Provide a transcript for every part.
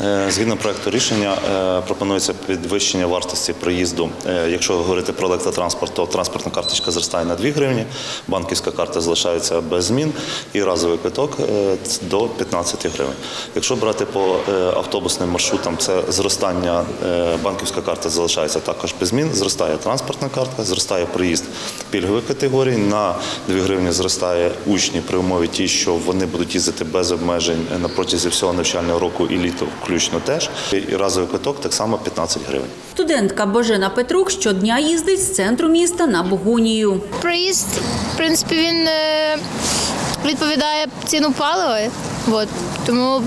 Е, Згідно проекту рішення е, пропонується підвищення вартості проїзду. Е, Якщо говорити про електротранспорт, то транспортна карточка зростає на 2 гривні, банківська карта залишається без змін і разовий квиток до 15 гривень. Якщо брати по автобусним маршрутам, це зростання банківська карта залишається також без змін, зростає транспортна картка, зростає проїзд пільгових категорій. На 2 гривні зростає учні при умові ті, що вони будуть їздити без обмежень на протязі всього навчального року і літо включно теж. І разовий квиток так само 15 гривень. Студентка Божена Петрук щодня їздить з центру міста на Богунію. Проїзд, в принципі, він е, відповідає ціну палива. От, тому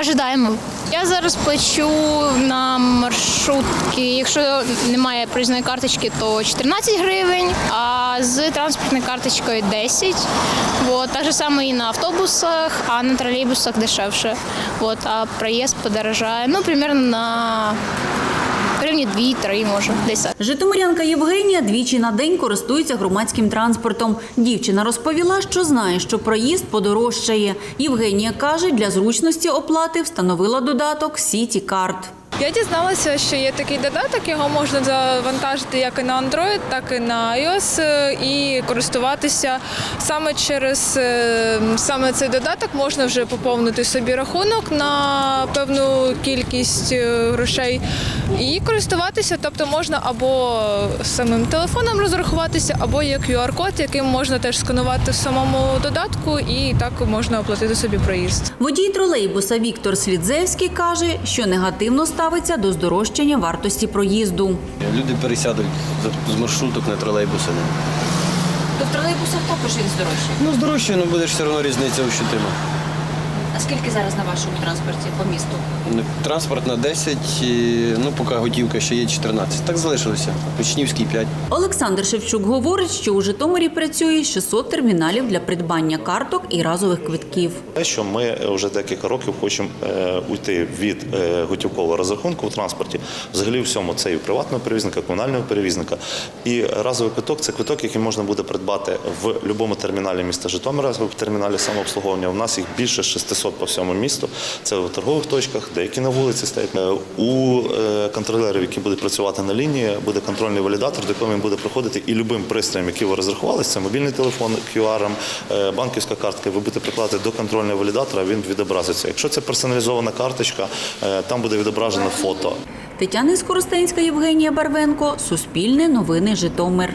ожидаємо. Я зараз плачу на маршрутки. Якщо немає проїзної карточки, то 14 гривень, а з транспортною карточкою 10. От, так же само і на автобусах, а на тролейбусах дешевше. От, а проїзд подорожає, ну, примерно на гривні 2-3, може, десь. Житомирянка Євгенія двічі на день користується громадським транспортом. Дівчина розповіла, що знає, що проїзд подорожчає. Євгенія каже, для зручності оплати встановила додаток Сіті Карт. Я дізналася, що є такий додаток, його можна завантажити як і на Android, так і на iOS е, і користуватися саме через е, саме цей додаток можна вже поповнити собі рахунок на певну кількість е, грошей і користуватися. Тобто можна або самим телефоном розрахуватися, або є QR-код, яким можна теж сканувати в самому додатку, і так можна оплатити собі проїзд. Водій тролейбуса Віктор Слідзевський каже, що негативно ставиться до здорожчання вартості проїзду. Люди пересядуть з- маршруток на тролейбуси. То в тролейбусах також він здорожчає. Ну, здорожчає, але буде ж все одно різниця ощутима. А скільки зараз на вашому транспорті по місту? Транспорт на 10, ну поки готівка ще є 14. Так залишилося. Учнівський 5. Олександр Шевчук говорить, що у Житомирі працює 600 терміналів для придбання карток і разових квитків. Те, що ми вже декілька років хочемо е, уйти від е, готівкового розрахунку в транспорті, взагалі всьому це і приватного перевізника, комунального перевізника. І разовий квиток це квиток, який можна буде придбати в будь-якому терміналі міста Житомира, в терміналі самообслуговування. У нас їх більше 600 по всьому місту. Це в торгових точках, деякі на вулиці стоять. Е, У е, контролерів, які будуть працювати на лінії, буде контрольний валідатор, до якого він буде проходити і любим пристроєм, який ви розрахувалися, це мобільний телефон, QR, е, банківська картка, ви будете прикладати до контрольного валідатора, він відобразиться. Якщо це персоналізована карточка, там буде відображено фото. Тетяна Скоростенська, Євгенія Барвенко, Суспільне новини Житомир.